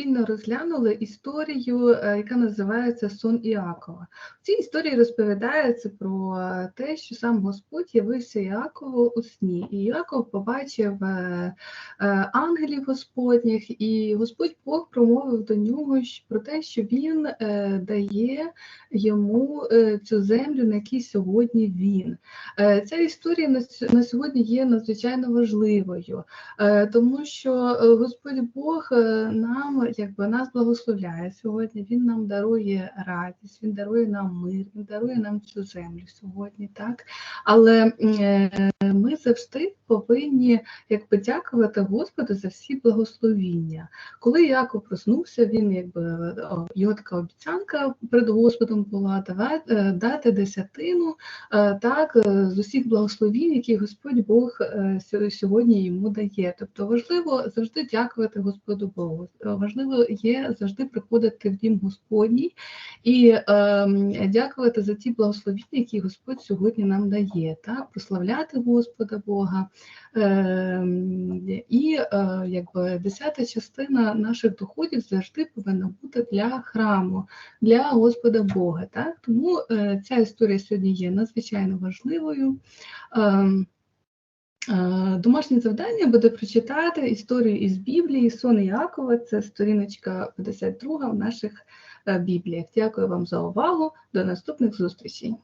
спільно розглянули історію, е, яка називається Сон Іакова. В цій історії розповідається про те, що сам Господь явився Іакову у сні, і Іаков побачив е, е, ангелів Господніх, і Господь Бог промовив до нього про те, що він е, дає йому е, цю землю, на якій сьогодні він. Е, Ця історія на сьогодні є надзвичайно важливою, е, тому що е, Господь Бог е, нам якби нас благословляє сьогодні. Він нам дарує радість, він дарує нам мир, він дарує нам цю землю сьогодні, так. Але е, завжди повинні якби дякувати Господу за всі благословіння. Коли Яков проснувся, він якби його така обіцянка перед Господом була давати е, дати десятину е, так е, з усіх благословінь, які Господь Бог сьогодні йому дає. Тобто важливо завжди дякувати Господу Богу. Важливо є завжди приходити в дім Господній і ем, дякувати за ті благословіння, які Господь сьогодні нам дає, так прославляти Господа Бога. Ем, і е, якби десята частина наших доходів завжди повинна бути для храму, для Господа Бога. Так? Тому е, ця історія сьогодні є надзвичайно важливою. Ем, е, Домашнє завдання буде прочитати історію із Біблії Сон Якова, це сторіночка 52 в наших Бібліях. Дякую вам за увагу. До наступних зустрічей.